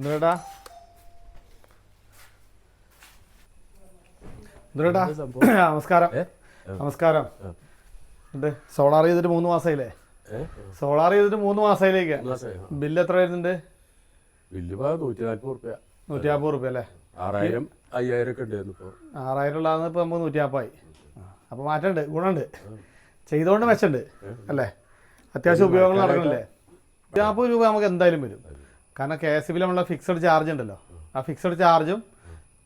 എന്തുവേട്ടാ എന്തുവേട്ടാ നമസ്കാരം? നമസ്കാരം. ഉണ്ട് സോളാർ ചെയ്തിട്ട് മൂന്ന് മാസമായില്ലേ? സോളാർ ചെയ്തിട്ട് മൂന്ന് മാസമായിലേക്ക്? ബില്ല് എത്ര വരുന്നുണ്ട്? ഭാഗം നൂറ്റി നാൽപ്പത് റുപ്യ നൂറ്റി നാൽപ്പത് റുപ്യ അല്ലേ? ആറായിരം അയ്യായിരം ഒക്കെ ഉണ്ടായിരുന്നു ഇപ്പോൾ ആറായിരം ഉള്ളതെന്ന് ഇപ്പോൾ നമുക്ക് നൂറ്റി നാൽപ്പതായി അപ്പോൾ മാറ്റമുണ്ട് ഗുണമുണ്ട്. ചെയ്തുകൊണ്ട് മെച്ചമുണ്ട് അല്ലേ? അത്യാവശ്യം ഉപയോഗങ്ങൾ നടക്കണില്ലേ? നൂറ്റി നാൽപ്പത് രൂപ നമുക്ക് എന്തായാലും വരും. കാരണം കെ എസ് ബിയിൽ നമ്മളെ ഫിക്സഡ് ചാർജ് ഉണ്ടല്ലോ. ആ ഫിക്സഡ് ചാർജും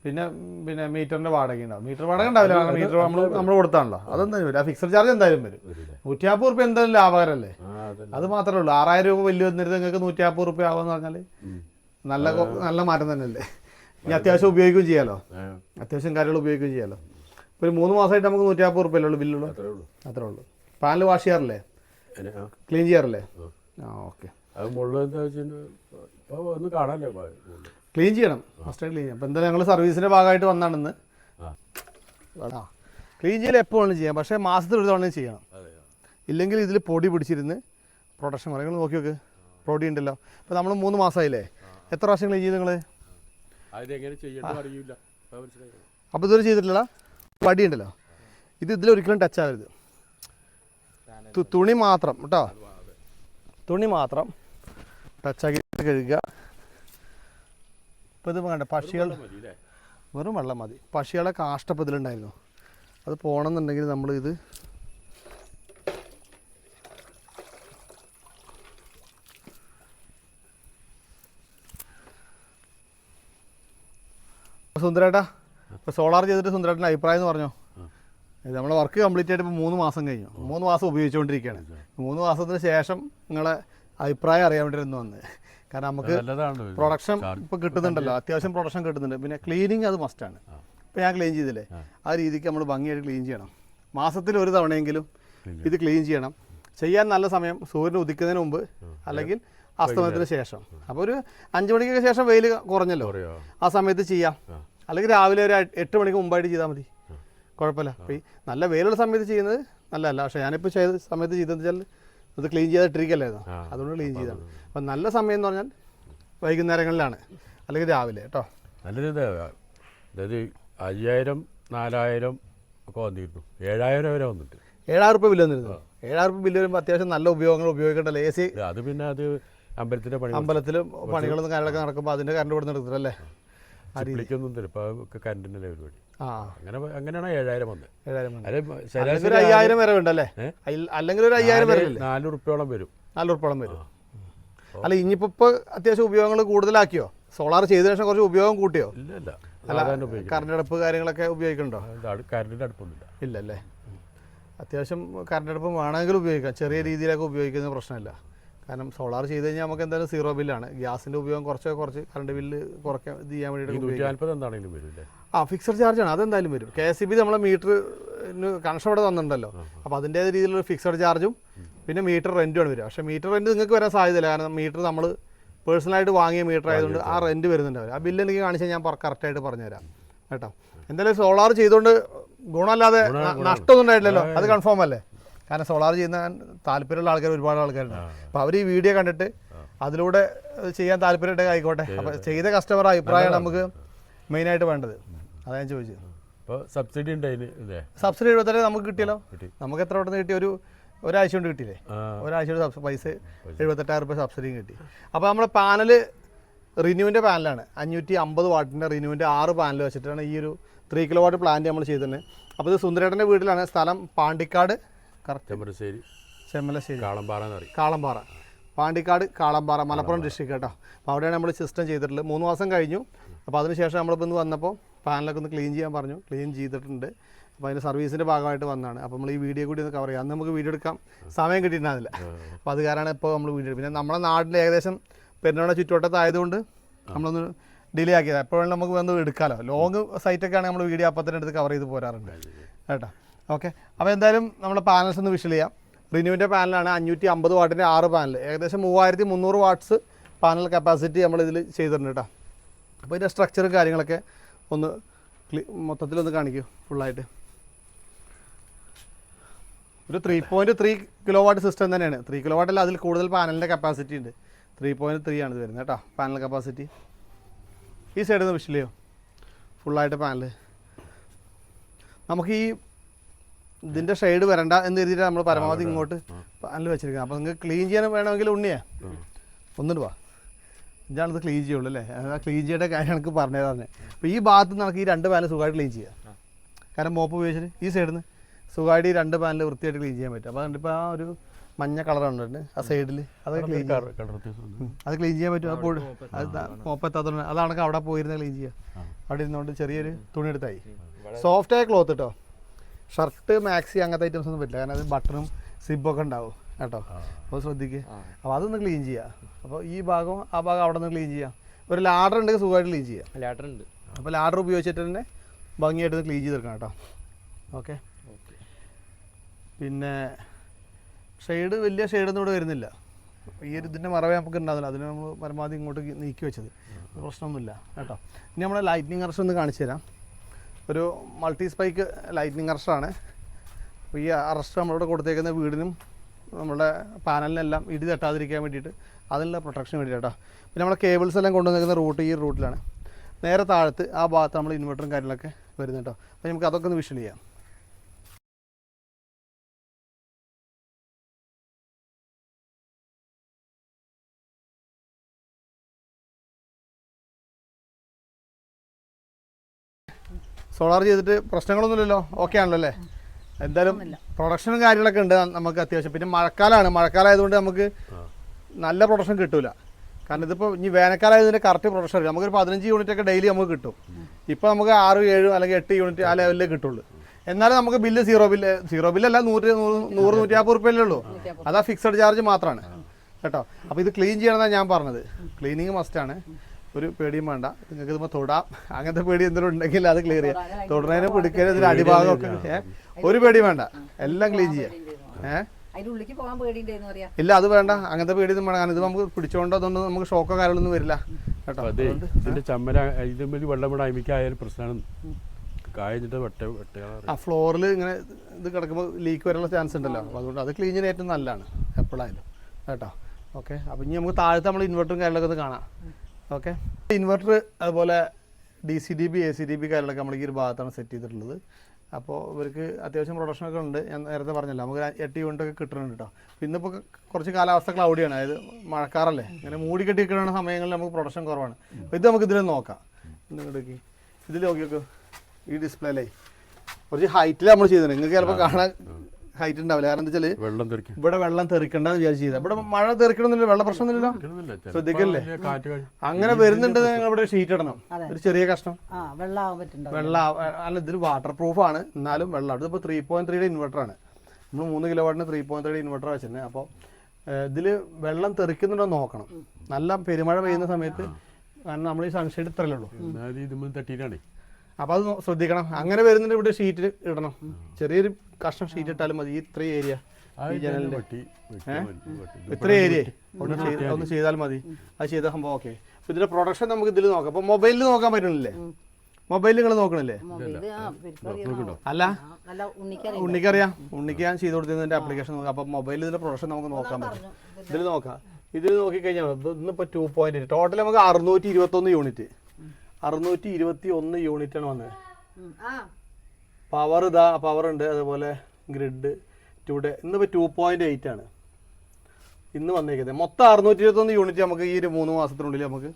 പിന്നെ പിന്നെ മീറ്ററിന്റെ വാടക ഉണ്ടാവും. മീറ്റർ വാടക ഉണ്ടാവില്ല. കാരണം മീറ്റർ നമ്മൾ നമ്മൾ കൊടുത്താണല്ലോ. അതെന്തായാലും വരും. ആ ഫിക്സഡ് ചാർജ് എന്തായാലും വരും. നൂറ്റിയാപ്പത് റുപ്യ എന്തായാലും ലാഭകരമല്ലേ അതല്ല അത് മാത്രമേ ഉള്ളൂ. ആറായിരം രൂപ വലിയ വന്നിരുന്നത് നിങ്ങൾക്ക് നൂറ്റി നാൽപ്പത് റുപ്യ ആവുമെന്ന് പറഞ്ഞാൽ നല്ല നല്ല മാറ്റം തന്നെയല്ലേ? ഇനി അത്യാവശ്യം ഉപയോഗിക്കുകയും ചെയ്യാലോ? അത്യാവശ്യം കാര്യങ്ങൾ ഉപയോഗിക്കുകയും ചെയ്യാലോ? ഇപ്പോൾ ഒരു മൂന്ന് മാസമായിട്ട് നമുക്ക് നൂറ്റി നാൽപ്പത് റുപ്യ ഉള്ളൂ ബില്ലുള്ളൂ? അത്രേ ഉള്ളൂ. പാനൽ വാഷ് ചെയ്യാറില്ലേ? ക്ലീൻ ചെയ്യാറില്ലേ? ആ. ഓക്കെ. അത് മുകളിൽ എന്താ വെച്ചിട്ട് ഒന്ന് കാണാനല്ലേ ക്ലീൻ ചെയ്യണം. ഫസ്റ്റ് ക്ലീൻ ചെയ്യണം. അപ്പോൾ എന്തായാലും ഞങ്ങൾ സർവീസിന്റെ ഭാഗമായിട്ട് വന്നാണെന്ന്. ആ. ക്ലീൻ ചെയ്യൽ എപ്പോൾ വേണമെങ്കിലും ചെയ്യാം. പക്ഷേ മാസത്തിൽ ഒരു തവണ ചെയ്യണം. ഇല്ലെങ്കിൽ ഇതിൽ പൊടി പിടിച്ചിരുന്ന് പ്രൊട്ടക്ഷൻ കുറേ നിങ്ങൾ നോക്കി നോക്ക്. പൊടി ഉണ്ടല്ലോ. അപ്പോൾ നമ്മൾ മൂന്ന് മാസമായില്ലേ എത്ര പ്രാവശ്യം ക്ലീൻ ചെയ്ത് നിങ്ങൾ അപ്പോൾ ഇതുവരെ ചെയ്തിട്ടില്ല വടി ഉണ്ടല്ലോ. ഇത് ഇതിലൊരിക്കലും ടച്ച് ആവരുത്. തുണി മാത്രം കേട്ടോ. തുണി മാത്രം ടച്ചാക്കി കഴുകുക. ഇപ്പോൾ ഇത് വേണ്ട പക്ഷികൾ വെറും വെള്ളം മതി. പക്ഷികളെ കാഷ്ടപ്പതിലുണ്ടായിരുന്നു. അത് പോകണമെന്നുണ്ടെങ്കിൽ നമ്മൾ ഇത് സുന്ദരേട്ടാ ഇപ്പോൾ സോളാർ ചെയ്തിട്ട് സുന്ദരേട്ടന്റെ അഭിപ്രായം എന്ന് പറഞ്ഞോ? നമ്മളെ വർക്ക് കംപ്ലീറ്റ് ആയിട്ട് ഇപ്പോൾ മൂന്ന് മാസം കഴിഞ്ഞു. മൂന്ന് മാസം ഉപയോഗിച്ചുകൊണ്ടിരിക്കുകയാണ്. മൂന്ന് മാസത്തിന് ശേഷം നിങ്ങളെ അഭിപ്രായം അറിയാൻ വേണ്ടി വന്നത്. കാരണം നമുക്ക് പ്രൊഡക്ഷൻ ഇപ്പൊ ഇപ്പോൾ കിട്ടുന്നുണ്ടല്ലോ അത്യാവശ്യം പ്രൊഡക്ഷൻ കിട്ടുന്നുണ്ട്. പിന്നെ ക്ലീനിങ് അത് മസ്റ്റ് ആണ്. ഇപ്പോൾ ഞാൻ ക്ലീൻ ചെയ്തില്ലേ? ആ. രീതിക്ക് നമ്മൾ ഭംഗിയായിട്ട് ക്ലീൻ ചെയ്യണം. മാസത്തിൽ ഒരു തവണയെങ്കിലും ഇത് ക്ലീൻ ചെയ്യണം. ചെയ്യാൻ നല്ല സമയം സൂര്യൻ ഉദിക്കുന്നതിന് മുമ്പ് അല്ലെങ്കിൽ അസ്തമയത്തിന് ശേഷം. അപ്പോൾ ഒരു അഞ്ച് മണിക്കൊക്കെ ശേഷം വെയിൽ കുറഞ്ഞല്ലോ. ആ സമയത്ത് ചെയ്യാം. അല്ലെങ്കിൽ രാവിലെ ഒരു എട്ട് മണിക്ക് മുമ്പായിട്ട് ചെയ്താൽ മതി. കുഴപ്പമില്ല. അപ്പോൾ ഈ നല്ല വെയിലുള്ള സമയത്ത് ചെയ്യുന്നത് നല്ലതല്ല. പക്ഷേ ഞാനിപ്പോൾ ചെയ്ത സമയത്ത് ചെയ്തതെന്ന് വെച്ചാൽ ഇത്? ക്ലീൻ ചെയ്തിട്ടിരിക്കല്ലായിരുന്നു. അതുകൊണ്ട് ക്ലീൻ ചെയ്താണ് അപ്പം നല്ല സമയം എന്ന് പറഞ്ഞാൽ വൈകുന്നേരങ്ങളിലാണ്. അല്ലെങ്കിൽ രാവിലെ കേട്ടോ. നല്ലൊരു അതായത് അയ്യായിരം നാലായിരം ഒക്കെ വന്നിരുന്നു. ഏഴായിരം വരെ വന്നിട്ട്. ഏഴായിരം ഉപ്പ് ബില്ല് വന്നിരുന്നു. ഏഴായിരം ഉപ്പ് ബില്ല് വരുമ്പോൾ അത്യാവശ്യം നല്ല ഉപയോഗങ്ങൾ ഉപയോഗിക്കേണ്ടല്ലേ എ സി അത് പിന്നെ അത് അമ്പലത്തിന്റെ പണി അമ്പലത്തിൽ പണികളും കാര്യങ്ങളൊക്കെ നടക്കുമ്പോൾ അതിന്റെ കറണ്ട് ഇവിടെ നിന്ന് ആ വിളിക്കൊന്നും തരും ഇപ്പോൾ കറണ്ടിന്റെ പരിപാടി? അങ്ങനെ അങ്ങനെയാണ് ഏഴായിരം വന്നത് ഏഴായിരം ഒരു അയ്യായിരം വരെ ഉണ്ടല്ലേ അല്ലെങ്കിൽ ഒരു അയ്യായിരം വരെ നാല് ഉറുപ്പ്യോളം വരും. നാല് ഉറുപ്പോളം വരും അല്ല ഇനിയിപ്പോ അത്യാവശ്യം ഉപയോഗങ്ങൾ കൂടുതലാക്കിയോ? സോളാർ ചെയ്തതിനു ശേഷം കുറച്ച് ഉപയോഗം കൂട്ടിയോ? ഇല്ല ഇല്ല. അല്ല കറണ്ട് അടുപ്പ് കാര്യങ്ങളൊക്കെ ഉപയോഗിക്കണ്ടോ കറണ്ടിന്റെ അടുപ്പൊന്നുമില്ല. ഇല്ല അല്ലേ അത്യാവശ്യം കറണ്ട് അടുപ്പ് വേണമെങ്കിൽ ഉപയോഗിക്കാം. ചെറിയ രീതിയിലൊക്കെ ഉപയോഗിക്കുന്ന പ്രശ്നമില്ല. കാരണം സോളാർ ചെയ്ത് കഴിഞ്ഞാൽ നമുക്ക് എന്തായാലും സീറോ ബില്ലാണ്. ഗ്യാസിന്റെ ഉപയോഗം കുറച്ചൊക്കെ കുറച്ച് കറണ്ട് ബില്ല് കുറയ്ക്കാൻ ഇത് ചെയ്യാൻ വേണ്ടിയിട്ട് ആ ഫിക്സഡ് ചാർജാണ് അതെന്തായാലും വരും. കെ എസ് സി ബി നമ്മളെ മീറ്റർ കണക്ഷൻ ഇവിടെ തന്നിട്ടുണ്ടല്ലോ. അപ്പോൾ അതിന്റേത് രീതിയിലുള്ള ഫിക്സഡ് ചാർജും പിന്നെ മീറ്റർ റെന്റുമാണ് വരിക. പക്ഷേ മീറ്റർ റെന്റ് നിങ്ങൾക്ക് വരാൻ സാധ്യതയില്ല. കാരണം മീറ്റർ നമ്മൾ പേഴ്സണലായിട്ട് വാങ്ങിയ മീറ്റർ ആയതുകൊണ്ട് ആ റെന്റ് വരുന്നുണ്ടാവില്ല ആ ബില്ല് എനിക്ക് കാണിച്ചാൽ ഞാൻ കറക്റ്റായിട്ട് പറഞ്ഞുതരാം. കേട്ടോ? എന്തായാലും സോളാർ ചെയ്തുകൊണ്ട് ഗുണമല്ലാതെ നഷ്ടമൊന്നും ഉണ്ടായിട്ടില്ലല്ലോ. അത് കൺഫേം അല്ലേ? കാരണം സോളാർ ചെയ്യുന്ന താല്പര്യമുള്ള ആൾക്കാർ ഒരുപാട് ആൾക്കാരുണ്ട്. അപ്പോൾ അവർ ഈ വീഡിയോ കണ്ടിട്ട് അതിലൂടെ ചെയ്യാൻ താല്പര്യമായിട്ട് ആയിക്കോട്ടെ. അപ്പോൾ ചെയ്ത കസ്റ്റമർ അഭിപ്രായമാണ് നമുക്ക് മെയിനായിട്ട് വേണ്ടത്. അതാ ഞാൻ ചോദിച്ചത്. ഇപ്പോൾ സബ്സിഡി സബ്സിഡി എഴുപത്തര നമുക്ക് കിട്ടിയല്ലോ. നമുക്ക് എത്ര വട്ടം കിട്ടി? ഒരു ഒരാഴ്ച കൊണ്ട് കിട്ടിയില്ലേ? ഒരാഴ്ച കൊണ്ട് പൈസ എഴുപത്തെട്ടായിരം രൂപ സബ്സിഡിയും കിട്ടി. അപ്പോൾ നമ്മുടെ പാനൽ റിന്യൂവിന്റെ പാനലാണ്. അഞ്ഞൂറ്റി അമ്പത് വാട്ടിന്റെ റിന്യൂവിന്റെ ആറ് പാനൽ വെച്ചിട്ടാണ് ഈ ഒരു ത്രീ കിലോ വാട്ട് പ്ലാന്റ് നമ്മൾ ചെയ്തിട്ടുണ്ട് അപ്പോൾ ഇത് സുന്ദരേട്ടന്റെ വീട്ടിലാണ്. സ്ഥലം പാണ്ടിക്കാട് കറക്റ്റ് ചെമ്മലശ്ശേരി കാളമ്പാറ എന്ന് പറയും. കാളമ്പാറ. പാണ്ടിക്കാട് കാളമ്പാറ മലപ്പുറം ഡിസ്ട്രിക്ട് കേട്ടോ. അപ്പോൾ അവിടെയാണ് നമ്മൾ സിസ്റ്റം ചെയ്തിട്ടുള്ളത്. മൂന്ന് മാസം കഴിഞ്ഞു. അപ്പോൾ അതിനുശേഷം നമ്മളിപ്പോൾ ഇന്ന് വന്നപ്പോൾ പാനലൊക്കെ ഒന്ന് ക്ലീൻ ചെയ്യാൻ പറഞ്ഞു. ക്ലീൻ ചെയ്തിട്ടുണ്ട്. അപ്പോൾ അതിന്റെ സർവീസിന്റെ ഭാഗമായിട്ട് വന്നതാണ് അപ്പോൾ നമ്മൾ ഈ വീഡിയോ കൂടി ഒന്ന് കവർ ചെയ്യാം. അന്ന് നമുക്ക് വീഡിയോ എടുക്കാം. സമയം കിട്ടിയിട്ടില്ല അപ്പോൾ അത് കാരണം ഇപ്പോൾ നമ്മൾ വീഡിയോ പിന്നെ നമ്മുടെ നാട്ടിൽ ഏകദേശം പെരുന്നാള ചുറ്റുവട്ടത്തായതുകൊണ്ട് നമ്മളൊന്ന് ഡിലേ ആക്കിയത്. എപ്പോഴും നമുക്ക് വന്ന് എടുക്കാമല്ലോ ലോങ് സൈറ്റൊക്കെ ആണെങ്കിൽ നമ്മൾ വീഡിയോ അപ്പം തന്നെ എടുത്ത് കവർ ചെയ്ത് പോരാറുണ്ട്. കേട്ടോ? ഓക്കെ അപ്പോൾ എന്തായാലും നമ്മൾ പാനൽസ് ഒന്ന് വിഷൽ ചെയ്യാം. റിന്യൂവിന്റെ പാനലാണ് അഞ്ഞൂറ്റി അമ്പത് വാട്ടിന്റെ ആറ് പാനൽ ഏകദേശം മൂവായിരത്തി മുന്നൂറ് വാട്ട്സ് പാനൽ കപ്പാസിറ്റി നമ്മൾ ഇതിൽ ചെയ്തിട്ടുണ്ട് കേട്ടോ. അപ്പോൾ ഇതിന്റെ സ്ട്രക്ചറും കാര്യങ്ങളൊക്കെ ഒന്ന് ക്ലി മൊത്തത്തിലൊന്ന് കാണിക്കൂ ഫുള്ളായിട്ട് ഒരു three point three kilo watt system തന്നെയാണ്. ത്രീ കിലോ വാട്ടല്ല അതിൽ കൂടുതൽ പാനലിന്റെ കപ്പാസിറ്റി ഉണ്ട്. ത്രീ പോയിന്റ് ത്രീ ആണ് ഇത് വരുന്നത് കേട്ടോ പാനൽ കപ്പാസിറ്റി ഈ സൈഡിൽ നിന്ന് വിഷിലെയോ ഫുള്ളായിട്ട് പാനൽ നമുക്ക് ഈ ഇതിന്റെ ഷെയ്ഡ് വരണ്ട എന്ന് കരുതിയിട്ട് നമ്മൾ പരമാവധി ഇങ്ങോട്ട് പാനൽ വെച്ചിരിക്കുന്നത്. അപ്പോൾ നിങ്ങൾക്ക് ക്ലീൻ ചെയ്യാൻ വേണമെങ്കിൽ ഉണ്ണിയേ. ഒന്നിട്ട് വാ ഇതാണിത് ക്ലീൻ ചെയ്യുള്ളൂ അല്ലേ? ആ ക്ലീൻ ചെയ്യേണ്ട കാര്യം എനിക്ക് പറഞ്ഞു തന്നെ. അപ്പോൾ ഈ ഭാഗത്ത് നിന്ന് നമുക്ക് ഈ രണ്ട് പാനൽ സുഖമായിട്ട് ക്ലീൻ ചെയ്യാം കാരണം മോപ്പ് ഉപയോഗിച്ചിട്ട് ഈ സൈഡിൽ നിന്ന് സുഖമായിട്ട് ഈ രണ്ട് പാനൽ വൃത്തിയായിട്ട് ക്ലീൻ ചെയ്യാൻ പറ്റും. അപ്പോൾ അതുകൊണ്ട് ആ ഒരു മഞ്ഞ കളർ ഉണ്ട് ആ സൈഡിൽ അത് ക്ലീൻ അത് ക്ലീൻ ചെയ്യാൻ പറ്റും. അപ്പോൾ അത് മോപ്പെത്താത്തതുകൊണ്ട് അതാണ് അവിടെ പോയിരുന്ന ക്ലീൻ ചെയ്യുക. അവിടെ ഇരുന്നുകൊണ്ട് ചെറിയൊരു തുണി എടുത്തായി. സോഫ്റ്റ് ആയ ക്ലോത്ത് കേട്ടോ ഷർട്ട് മാക്സി അങ്ങനത്തെ ഐറ്റംസ് ഒന്നും പറ്റില്ല. കാരണം അത് ബട്ടണും സിബൊക്കെ ഉണ്ടാവും. കേട്ടോ? അപ്പോൾ ശ്രദ്ധിക്കുക അപ്പോൾ അതൊന്ന് ക്ലീൻ ചെയ്യുക അപ്പോൾ ഈ ഭാഗം ആ ഭാഗം അവിടെ നിന്ന് ക്ലീൻ ചെയ്യാം. ഒരു ലാഡർ ഉണ്ടെങ്കിൽ സുഖമായിട്ട് ക്ലീൻ ചെയ്യാം. ലാഡർ ഉണ്ട്. അപ്പോൾ ലാഡർ ഉപയോഗിച്ചിട്ട് തന്നെ ഭംഗിയായിട്ട് ക്ലീൻ ചെയ്തെടുക്കണം കേട്ടോ. ഓക്കെ പിന്നെ ഷെയ്ഡ് വലിയ ഷെയ്ഡൊന്നും ഇവിടെ വരുന്നില്ല. ഈ ഒരു ഇതിന്റെ മറവേ നമുക്ക് ഉണ്ടാവില്ല. അതിന് നമ്മൾ പരമാവധി ഇങ്ങോട്ട് നീക്കി വെച്ചത്. പ്രശ്നമൊന്നുമില്ല കേട്ടോ. ഇനി നമ്മളെ ലൈറ്റ്നിങ് അറസ്റ്റ് ഒന്ന് കാണിച്ചു തരാം. ഒരു മൾട്ടി സ്പൈക്ക് ലൈറ്റ്നിങ് അറസ്റ്റാണ് അപ്പോൾ ഈ അറസ്റ്റ് നമ്മളിവിടെ കൊടുത്തേക്കുന്ന വീടിനും നമ്മുടെ പാനലിനെല്ലാം ഇടി തട്ടാതിരിക്കാൻ വേണ്ടിയിട്ട് അതിനുള്ള പ്രൊട്ടക്ഷൻ വേണ്ടിയിട്ടാ പിന്നെ നമ്മുടെ കേബിൾസ് എല്ലാം കൊണ്ടുവന്നിരിക്കുന്ന റൂട്ട് ഈ റൂട്ടിലാണ് നേരെ താഴത്ത് ആ ഭാഗത്ത് നമ്മൾ ഇൻവെർട്ടറും കാര്യങ്ങളൊക്കെ വരുന്നത് കേട്ടോ അപ്പോൾ നമുക്ക് അതൊക്കെ ഒന്ന് വിഷ്വൽ ചെയ്യാം. സോളാർ ചെയ്തിട്ട് പ്രശ്നങ്ങളൊന്നുമില്ലല്ലോ? ഓക്കെ ആണല്ലോ അല്ലേ? എന്തായാലും പ്രൊഡക്ഷനും കാര്യങ്ങളൊക്കെ ഉണ്ട് നമുക്ക് അത്യാവശ്യം. പിന്നെ മഴക്കാലമാണ് മഴക്കാലം ആയതുകൊണ്ട് നമുക്ക് നല്ല പ്രൊഡക്ഷൻ കിട്ടൂല. കാരണം ഇതിപ്പോൾ ഇനി വേനൽക്കാലം ആയതിന്റെ കറക്റ്റ് പ്രൊഡക്ഷൻ അറിയാം നമുക്കൊരു പതിനഞ്ച് യൂണിറ്റ് ഒക്കെ ഡെയിലി നമുക്ക് കിട്ടും. ഇപ്പോൾ നമുക്ക് ആറ് ഏഴ് അല്ലെങ്കിൽ എട്ട് യൂണിറ്റ് ആ ലെവലിലേ കിട്ടുള്ളൂ. എന്നാലും നമുക്ക് ബില്ല് സീറോ ബില്ല് സീറോ ബില്ലല്ല നൂറ് നൂറ് നൂറ് നൂറ്റി നാൽപ്പത് റുപ്യല്ലേ ഉള്ളൂ അതാ ഫിക്സഡ് ചാർജ് മാത്രമാണ് കേട്ടോ? അപ്പോൾ ഇത് ക്ലീൻ ചെയ്യണമെന്നാണ് ഞാൻ പറഞ്ഞത്. ക്ലീനിങ് മസ്റ്റാണ് ഒരു പേടിയും വേണ്ട. നിങ്ങൾക്ക് ഇതുമ്പോൾ തൊടാം. അങ്ങനത്തെ പേടി എന്തെങ്കിലും ഉണ്ടെങ്കിൽ അത് ക്ലിയർ ചെയ്യാം. തൊടുന്നതിന് പിടിക്കരുത് ഇതിന് അടിഭാഗമൊക്കെ ഒക്കെ. ഒരു പേടി വേണ്ട. എല്ലാം ക്ലീൻ ചെയ്യാം. ഏഹ് അതിന്റെ ഉള്ളിലേക്ക് പോകാൻ പേടിയുണ്ടെന്ന് പറയാ. ഇല്ല അത് വേണ്ട. അങ്ങനത്തെ പേടി ഒന്നും വേണം ഇത് നമുക്ക് പിടിച്ചോണ്ടോ അതൊന്നും നമുക്ക് ഷോക്കോ കാര്യങ്ങളൊന്നും വരില്ല. കേട്ടോ? അപ്പൊ അതെ ഇതിന്റെ ചമ്മല ഇതിന്മേൽ വെള്ളം കൂടെ അമിക്കായാലും പ്രശ്നമാണ്. ആ ഫ്ലോറിൽ ഇങ്ങനെ ഇത് കിടക്കുമ്പോൾ ലീക്ക് വരാനുള്ള ചാൻസ് ഉണ്ടല്ലോ. അപ്പോൾ അതുകൊണ്ട് അത് ക്ലീൻ ചെയ്യാൻ ഏറ്റവും നല്ലതാണ്. എപ്പോഴായാലും കേട്ടോ? ഓക്കെ. അപ്പോൾ ഇനി നമുക്ക് താഴത്തെ നമ്മൾ ഇൻവെർട്ടറും കാര്യങ്ങളൊക്കെ ഒന്ന് കാണാം. ഓക്കെ. ഇൻവെർട്ടർ അതുപോലെ D C D B A C D B കാര്യങ്ങളൊക്കെ നമ്മൾ ഈ ഒരു ഭാഗത്താണ് സെറ്റ് ചെയ്തിട്ടുള്ളത്. അപ്പോൾ ഇവർക്ക് അത്യാവശ്യം പ്രൊഡക്ഷനൊക്കെ ഉണ്ട്. ഞാൻ നേരത്തെ പറഞ്ഞല്ലോ നമുക്ക് എട്ട് യൂണിറ്റ് ഒക്കെ കിട്ടുന്നുണ്ട് കേട്ടോ പിന്നെ ഇപ്പോൾ കുറച്ച് കാലാവസ്ഥ ക്ലൗഡിയാണ് അതായത് മഴക്കാറല്ലേ? ഇങ്ങനെ മൂടി കെട്ടി കിട്ടുന്ന സമയങ്ങളിൽ നമുക്ക് പ്രൊഡക്ഷൻ കുറവാണ്. അപ്പോൾ ഇത് നമുക്ക് ഇതിൽ നോക്കാം. ഇങ്ങോട്ടേക്ക്. ഇതിൽ നോക്കി നോക്കൂ ഈ ഡിസ്പ്ലേയിലേ കുറച്ച് ഹൈറ്റിൽ നമ്മൾ ചെയ്തിട്ടുണ്ട്. നിങ്ങൾക്ക് ചിലപ്പോൾ കാണാൻ ഹൈറ്റ് ഉണ്ടാവില്ല കാരണം എന്താ വെച്ചാൽ വെള്ളം തെറിക്കും. ഇവിടെ വെള്ളം തെറിക്കണ്ടെന്ന് വിചാരിച്ചു ചെയ്താൽ ഇവിടെ മഴ തെറിക്കണമെന്നില്ല വെള്ള പ്രശ്നമൊന്നുമില്ലല്ലോ ശ്രദ്ധിക്കല്ലേ? അങ്ങനെ വരുന്നുണ്ട് നിങ്ങൾ ഇവിടെ ഷീറ്റ് ഇടണം. ഒരു ചെറിയ കഷ്ണം. വെള്ളം അല്ല ഇതിൽ വാട്ടർ പ്രൂഫ് ആണ്. എന്നാലും വെള്ളം. ഇതിപ്പോൾ ത്രീ പോയിന്റ് ത്രീയുടെ ഇൻവെർട്ടറാണ് നമ്മൾ മൂന്ന് കിലോ വാട്ടിന് ത്രീ പോയിന്റ് ത്രീയുടെ ഇൻവെർട്ടർ വെച്ചിട്ടുണ്ട് അപ്പോൾ ഇതിൽ വെള്ളം തെറിക്കുന്നുണ്ടോ എന്ന് നോക്കണം. നല്ല പെരുമഴ പെയ്യുന്ന സമയത്ത് കാരണം നമ്മൾ ഈ സൺഷെയ്ഡ് ഇത്രയല്ലേ ഉള്ളൂ. തട്ടിയിട്ടാണേ. അപ്പോൾ അത് ശ്രദ്ധിക്കണം. അങ്ങനെ വരുന്നുണ്ട് ഇവിടെ ഷീറ്റ് ഇടണം. ചെറിയൊരു കഷ്ണം ഷീറ്റ് ഇട്ടാലും മതി. ഈ ഇത്രയും ഏരിയ ഈ ജനലിന്റെ ഇത്ര ഏരിയ ഒന്ന് ചെയ്ത് ഒന്ന് ചെയ്താൽ മതി. അത് ചെയ്ത സംഭവം ഓക്കെ. ഇതിന്റെ പ്രൊഡക്ഷൻ നമുക്ക് ഇതിൽ നോക്കാം. അപ്പോൾ മൊബൈലിൽ നോക്കാൻ പറ്റണില്ലേ? മൊബൈലിൽ നിങ്ങൾ നോക്കണില്ലേ? അല്ല? നല്ല ഉണ്ണിക്കറിയാം ഉണ്ണിക്കറിയാം ഉണ്ണിക്ക് ഞാൻ ചെയ്ത് കൊടുത്തതിന്റെ ആപ്ലിക്കേഷൻ നോക്കാം. അപ്പോൾ മൊബൈലിൽ ഇതിന്റെ പ്രൊഡക്ഷൻ നമുക്ക് നോക്കാൻ പറ്റും. ഇതിൽ നോക്കാം. ഇതിൽ നോക്കിക്കഴിഞ്ഞാൽ ഇന്നിപ്പോൾ ടു പോയിന്റ് ടോട്ടൽ നമുക്ക് അറുന്നൂറ്റി ഇരുപത്തൊന്ന് യൂണിറ്റ് അറുന്നൂറ്റി ഇരുപത്തി ഒന്ന് യൂണിറ്റാണ് വന്നത്. ആ. പവർ ഇതാ പവർ ഉണ്ട് അതുപോലെ ഗ്രിഡ് ടുഡേ ഇന്നിപ്പോൾ ടു പോയിന്റ് എയ്റ്റ് ആണ്. ഇന്ന് വന്നേക്കുന്നത്. മൊത്തം അറുന്നൂറ്റി ഇരുപത്തൊന്ന് യൂണിറ്റ് നമുക്ക് ഈ ഒരു മൂന്ന് മാസത്തിനുള്ളിൽ നമുക്ക്.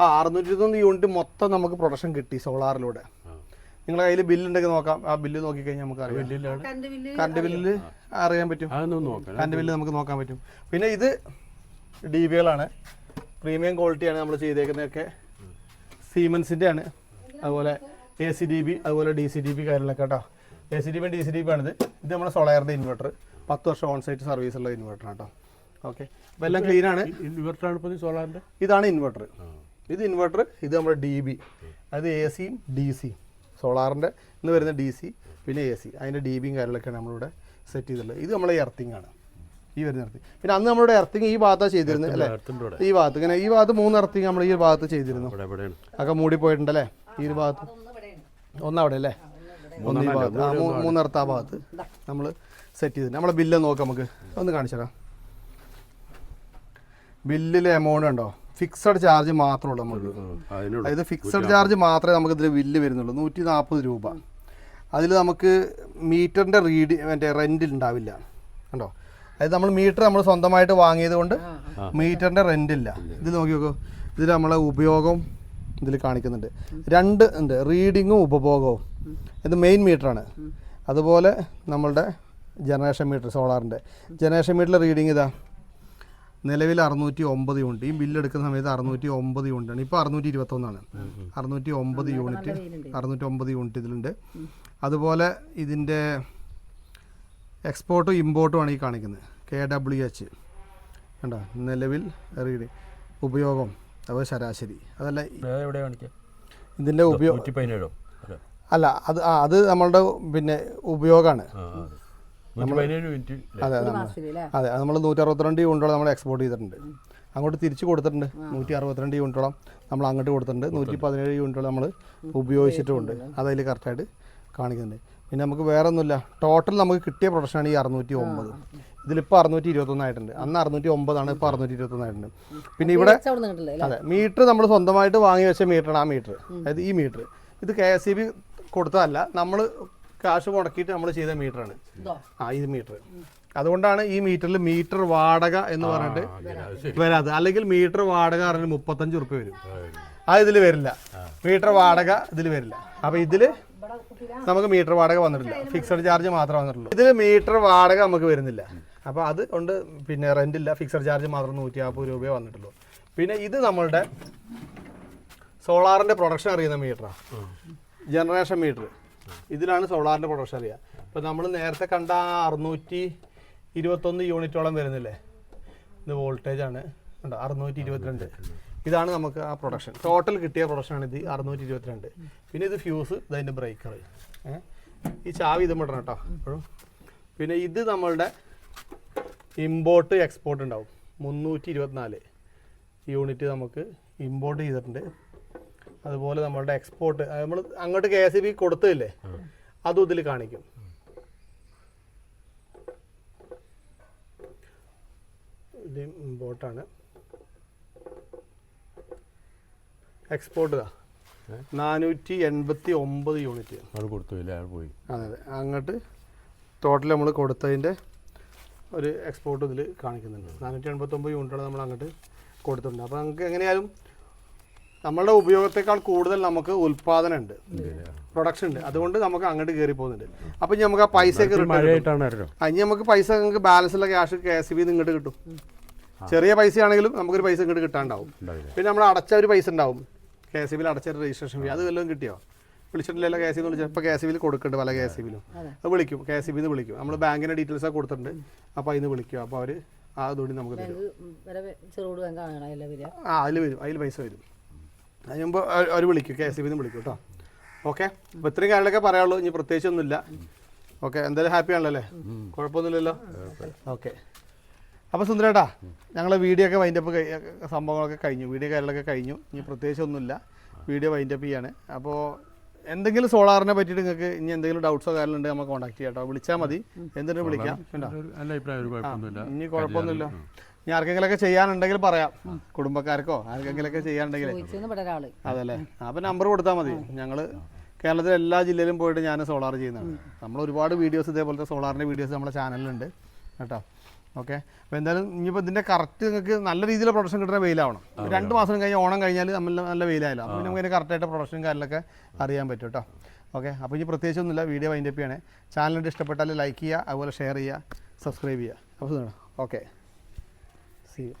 ആ അറുന്നൂറ്റി ഇരുപത്തൊന്ന് യൂണിറ്റ് മൊത്തം നമുക്ക് പ്രൊഡക്ഷൻ കിട്ടി സോളാറിലൂടെ നിങ്ങളെ കയ്യിൽ ബില്ലുണ്ടെങ്കിൽ നോക്കാം. ആ ബില്ല് നോക്കി കഴിഞ്ഞാൽ നമുക്ക് അറിയാം. കണ്ട് കറണ്ട് ബില്ല് അറിയാൻ പറ്റും. കറണ്ട് ബില്ല് നമുക്ക് നോക്കാൻ പറ്റും. പിന്നെ ഇത് ഡി ബികളാണ് പ്രീമിയം ക്വാളിറ്റിയാണ് നമ്മൾ ചെയ്തേക്കുന്നതൊക്കെ. സീമൻസിന്റെ ആണ് അതുപോലെ എ സി ഡി ബി അതുപോലെ ഡി സി ഡി ബി കാര്യങ്ങളൊക്കെ കേട്ടോ. A C D B D C D B ആണിത്. ഇത് നമ്മുടെ സോളാറിന്റെ ഇൻവെർട്ടർ പത്ത് വർഷം ഓൺ സൈറ്റ് സർവീസ് ഉള്ള ഇൻവെർട്ടർ കേട്ടോ. ഓക്കെ അപ്പോൾ എല്ലാം ക്ലീൻ ആണ്. ഇൻവെർട്ടറാണ് ഇപ്പോൾ സോളാറിന്റെ ഇതാണ് ഇൻവെർട്ടർ ഇത് ഇൻവെർട്ടർ ഇത് നമ്മുടെ ഡി ബി അത് എ സിയും ഡി സിയും സോളാറിന്റെ ഇന്ന് വരുന്ന ഡി സി പിന്നെ എ സി അതിന്റെ ഡി ബിയും കാര്യങ്ങളൊക്കെയാണ് നമ്മളിവിടെ സെറ്റ് ചെയ്തിട്ടുള്ളത്. ഇത് നമ്മളെ എർത്തിങ് ആണ്. ഈ വരുന്ന എർത്തിങ് പിന്നെ അന്ന് നമ്മുടെ എർത്തിങ് ഈ ഭാഗത്താണ് ചെയ്തിരുന്നത് അല്ലേ? ഈ ഭാഗത്ത് ഇങ്ങനെ ഈ ഭാഗത്ത് മൂന്ന് എർത്തിങ് നമ്മൾ ഈ ഭാഗത്ത് ചെയ്തിരുന്നു. ഒക്കെ മൂടി പോയിട്ടുണ്ടല്ലേ? ഈ ഒരു ഭാഗത്ത്. ഒന്നവിടെ അല്ലേ? ഒന്ന് ഈ ഭാഗത്ത്. ആ മൂന്ന് മൂന്നിടത്ത് ആ ഭാഗത്ത് നമ്മൾ സെറ്റ് ചെയ്തിട്ടുണ്ട് നമ്മളെ ബില്ല് നോക്കാം നമുക്ക്. ഒന്ന് കാണിച്ചു തരാം. ബില്ലിലെ എമൗണ്ട് ഉണ്ടോ? ഫിക്സഡ് ചാർജ് മാത്രമേ ഉള്ളൂ നമുക്ക്. അതായത് ഫിക്സഡ് ചാർജ് മാത്രമേ നമുക്ക് ഇതിൽ ബില്ല് വരുന്നുള്ളൂ. നൂറ്റി നാൽപ്പത് രൂപ. അതിൽ നമുക്ക് മീറ്ററിന്റെ റീഡ് മറ്റേ റെന്റ് ഉണ്ടാവില്ല. കണ്ടോ? അതായത് നമ്മൾ മീറ്റർ നമ്മൾ സ്വന്തമായിട്ട് വാങ്ങിയത് കൊണ്ട് മീറ്ററിന്റെ റെന്റ് ഇല്ല. ഇത് നോക്കി നോക്കൂ. ഇതിൽ നമ്മളെ ഉപയോഗം ഇതിൽ കാണിക്കുന്നുണ്ട്. രണ്ട് ഉണ്ട്. റീഡിങ്ങും ഉപഭോഗവും. ഇത് മെയിൻ മീറ്ററാണ് അതുപോലെ നമ്മളുടെ ജനറേഷൻ മീറ്റർ സോളാറിന്റെ ജനറേഷൻ മീറ്ററിലെ റീഡിങ് ഇതാ. നിലവിൽ അറുന്നൂറ്റി ഒമ്പത് യൂണിറ്റ് ഈ ബില്ല് എടുക്കുന്ന സമയത്ത് അറുന്നൂറ്റി ഒമ്പത് യൂണിറ്റാണ് ഇപ്പോൾ അറുന്നൂറ്റി ഇരുപത്തൊന്നാണ് അറുന്നൂറ്റി ഒമ്പത് യൂണിറ്റ് അറുന്നൂറ്റി ഒമ്പത് യൂണിറ്റ് ഇതിലുണ്ട്. അതുപോലെ ഇതിന്റെ എക്സ്പോർട്ടും ഇമ്പോർട്ടും ആണ് ഈ കാണിക്കുന്നത്. കെ ഡബ്ല്യു എച്ച് കണ്ടോ? നിലവിൽ റീഡിങ് ഉപയോഗം. അത് ശരാശരി. അതല്ല ഇതിന്റെ ഉപയോഗം അല്ല? അത് ആ അത് നമ്മളുടെ പിന്നെ ഉപയോഗമാണ്. അതെ അത് നമ്മൾ നൂറ്റി അറുപത്തിരണ്ട് യൂണിറ്റോളം നമ്മൾ എക്സ്പോർട്ട് ചെയ്തിട്ടുണ്ട്. അങ്ങോട്ട് തിരിച്ച് കൊടുത്തിട്ടുണ്ട്. നൂറ്റി അറുപത്തിരണ്ട് യൂണിറ്റോളം നമ്മൾ അങ്ങോട്ട് കൊടുത്തിട്ടുണ്ട്. നൂറ്റി പതിനേഴ് യൂണിറ്റോളം നമ്മൾ ഉപയോഗിച്ചിട്ടുമുണ്ട്. അതതിൽ കറക്റ്റായിട്ട് കാണിക്കുന്നുണ്ട്. പിന്നെ നമുക്ക് വേറെ ഒന്നുമില്ല ടോട്ടൽ നമുക്ക് കിട്ടിയ പ്രൊഡക്ഷൻ ആണ് ഈ അറുന്നൂറ്റി ഒമ്പത് ഇതിലിപ്പോൾ അറുന്നൂറ്റി ഇരുപത്തൊന്നായിട്ടുണ്ട് അന്ന് അറുന്നൂറ്റി ഒമ്പതാണ് ഇപ്പോൾ അറുന്നൂറ്റി ഇരുപത്തൊന്നായിട്ടുണ്ട് പിന്നെ ഇവിടെ അതെ മീറ്റർ നമ്മൾ സ്വന്തമായിട്ട് വാങ്ങി വെച്ച മീറ്ററാണ് ആ മീറ്റർ അതായത് ഈ മീറ്റർ ഇത് കെ എസ് സി ബി കൊടുത്തതല്ല നമ്മൾ കാശ് മുടക്കിയിട്ട് നമ്മൾ ചെയ്ത മീറ്ററാണ് ആ ഇത് മീറ്റർ അതുകൊണ്ടാണ് ഈ മീറ്ററിൽ മീറ്റർ വാടക എന്ന് പറഞ്ഞിട്ട് വരാത് അല്ലെങ്കിൽ മീറ്റർ വാടക പറഞ്ഞിട്ട് മുപ്പത്തഞ്ച് ഉറുപ്പ്യ വരും. ആ ഇതിൽ വരില്ല. മീറ്റർ വാടക ഇതിൽ വരില്ല. അപ്പം ഇതിൽ നമുക്ക് മീറ്റർ വാടക വന്നിട്ടില്ല. ഫിക്സഡ് ചാർജ് മാത്രമേ വന്നിട്ടുള്ളൂ. ഇതിൽ മീറ്റർ വാടക നമുക്ക് വരുന്നില്ല. അപ്പോൾ അത് കൊണ്ട് പിന്നെ റെന്റ് ഇല്ല ഫിക്സഡ് ചാർജ് മാത്രം നൂറ്റി നാൽപ്പത് രൂപയെ വന്നിട്ടുള്ളൂ. പിന്നെ ഇത് നമ്മളുടെ സോളാറിന്റെ പ്രൊഡക്ഷൻ അറിയുന്ന മീറ്ററാണ് ജനറേഷൻ മീറ്റർ ഇതിലാണ് സോളാറിന്റെ പ്രൊഡക്ഷൻ അറിയുക. ഇപ്പോൾ നമ്മൾ നേരത്തെ കണ്ട അറുന്നൂറ്റി ഇരുപത്തൊന്ന് യൂണിറ്റോളം വരുന്നില്ലേ? ഇത് വോൾട്ടേജ് ആണ്. കണ്ടോ? അറുന്നൂറ്റി ഇരുപത്തിരണ്ട് ഇതാണ് നമുക്ക് ആ പ്രൊഡക്ഷൻ ടോട്ടൽ കിട്ടിയ പ്രൊഡക്ഷനാണ് ഇത് അറുന്നൂറ്റി ഇരുപത്തിരണ്ട് പിന്നെ ഇത് ഫ്യൂസ് ഇതതിന്റെ ബ്രേക്കർ ഈ ചാവി ഇത് ഇടണം കേട്ടോ എപ്പോഴും പിന്നെ ഇത് നമ്മളുടെ ഇമ്പോർട്ട് എക്സ്പോർട്ട് ഉണ്ടാവും. മുന്നൂറ്റി ഇരുപത്തിനാല് യൂണിറ്റ് നമുക്ക് ഇമ്പോർട്ട് ചെയ്തിട്ടുണ്ട്. അതുപോലെ നമ്മളുടെ എക്സ്പോർട്ട് നമ്മൾ അങ്ങോട്ട് കെ എസ് ബി കൊടുത്തില്ലേ അതും ഇതിൽ കാണിക്കും. ഇത് ഇമ്പോർട്ടാണ് എക്സ്പോർട്ട് നാനൂറ്റി എൺപത്തി ഒമ്പത് യൂണിറ്റ് അത് കൊടുത്തു അയാൾ പോയി. അതെ അതെ. അങ്ങോട്ട് ടോട്ടൽ നമ്മൾ കൊടുത്തതിന്റെ ഒരു എക്സ്പോർട്ട് ഇതിൽ കാണിക്കുന്നുണ്ട്. നാനൂറ്റി എൺപത്തൊമ്പത് യൂണിറ്റാണ് നമ്മൾ അങ്ങോട്ട് കൊടുത്തിട്ടുണ്ട്. അപ്പോൾ നമുക്ക് എങ്ങനെയാലും നമ്മളുടെ ഉപയോഗത്തെക്കാൾ കൂടുതൽ നമുക്ക് ഉൽപാദനം ഉണ്ട് പ്രൊഡക്ഷൻ ഉണ്ട്. അതുകൊണ്ട് നമുക്ക് അങ്ങോട്ട് കയറി പോകുന്നുണ്ട്. അപ്പം ഇനി നമുക്ക് ആ പൈസ ഇനി നമുക്ക് പൈസ നിങ്ങൾക്ക് ബാലൻസുള്ള ക്യാഷ് കെ എസ് ബി ഇങ്ങോട്ട് കിട്ടും. ചെറിയ പൈസയാണെങ്കിലും നമുക്കൊരു പൈസ ഇങ്ങോട്ട് കിട്ടാണ്ടാവും. പിന്നെ നമ്മൾ അടച്ച ഒരു പൈസ ഉണ്ടാവും. കെ എസ് ബിയിൽ അടച്ച രജിസ്ട്രേഷൻ ഫീ അത് വല്ലതും കിട്ടിയോ? വിളിച്ചിട്ടില്ലല്ലോ കെ എസ് ബി വിളിച്ചപ്പോൾ കെ എസ് ബിയിൽ കൊടുക്കുന്നുണ്ട് പല കെ എസ് ബിയിലും. അതെ. വിളിക്കും. കെ എസ് ബിന്ന് വിളിക്കും. നമ്മൾ ബാങ്കിന്റെ ഡീറ്റെയിൽസ് ഒക്കെ കൊടുത്തിട്ടുണ്ട്. അപ്പോൾ അതിന് വിളിക്കും. അപ്പോൾ അവർ ആ തുണി നമുക്ക് തരും. ആ അതിൽ വരും. അതിൽ പൈസ വരും. അതിന് മുമ്പ് അവർ വിളിക്കും. കെ എസ് ബിന്ന് വിളിക്കും കേട്ടോ. ഓക്കെ? അപ്പോൾ ഇത്രയും കാര്യങ്ങളൊക്കെ പറയാനുള്ളൂ. ഇനി പ്രത്യേകിച്ചൊന്നുമില്ല. ഓക്കെ? എന്തായാലും ഹാപ്പി ആണല്ലോ അല്ലേ? കുഴപ്പമൊന്നുമില്ലല്ലോ? ഓക്കെ. അപ്പോൾ സുന്ദരേട്ടാ ഞങ്ങളെ വീഡിയോ ഒക്കെ വൈൻഡപ്പ് സംഭവങ്ങളൊക്കെ കഴിഞ്ഞു. വീഡിയോ കാര്യങ്ങളൊക്കെ കഴിഞ്ഞു. ഇനി പ്രത്യേകിച്ച് ഒന്നുമില്ല വീഡിയോ വൈൻഡപ്പ് ചെയ്യാണ്. അപ്പോൾ എന്തെങ്കിലും സോളാറിനെ പറ്റിയിട്ട് നിങ്ങൾക്ക് ഇനി എന്തെങ്കിലും ഡൗട്ട്സോ കാര്യങ്ങളുണ്ടെങ്കിൽ നമ്മൾ കോൺടാക്ട് ചെയ്യാം കേട്ടോ വിളിച്ചാൽ മതി. എന്തിനും വിളിക്കാം. ഇനി കുഴപ്പമൊന്നുമില്ല. ഇനി ആർക്കെങ്കിലൊക്കെ ചെയ്യാനുണ്ടെങ്കിൽ പറയാം. കുടുംബക്കാർക്കോ ആർക്കെങ്കിലൊക്കെ ചെയ്യാനുണ്ടെങ്കിൽ അതല്ലേ? അപ്പം നമ്പർ കൊടുത്താൽ മതി. ഞങ്ങൾ കേരളത്തിലെ എല്ലാ ജില്ലയിലും പോയിട്ട് ഞാൻ സോളാർ ചെയ്യുന്നതാണ്. നമ്മൾ ഒരുപാട് വീഡിയോസ് ഇതേപോലത്തെ സോളാറിന്റെ വീഡിയോസ് നമ്മുടെ ചാനലിലുണ്ട് കേട്ടോ? ഓക്കെ. അപ്പോൾ എന്തായാലും ഇനിയിപ്പോൾ ഇതിന്റെ കറക്റ്റ് നിങ്ങൾക്ക് നല്ല രീതിയിൽ പ്രൊഡക്ഷൻ കിട്ടുന്ന വെയിലാവണം. രണ്ട് മാസം കഴിഞ്ഞ് ഓണം കഴിഞ്ഞാൽ നമ്മൾ നല്ല വെയിലായാലും. അപ്പോൾ നമുക്ക് അതിന്റെ കറക്റ്റായിട്ട് പ്രൊഡക്ഷൻ കാര്യങ്ങളൊക്കെ അറിയാൻ പറ്റും കേട്ടോ ഓക്കെ. അപ്പോൾ ഇനി പ്രത്യേകിച്ചൊന്നുമില്ല വീഡിയോ വൈൻഡപ്പ് ചെയ്യണേ. ചാനലിന്റെ ഇഷ്ടപ്പെട്ടാൽ ലൈക്ക് ചെയ്യുക അതുപോലെ ഷെയർ ചെയ്യുക സബ്സ്ക്രൈബ് ചെയ്യുക. അപ്പോൾ ഓക്കെ. C U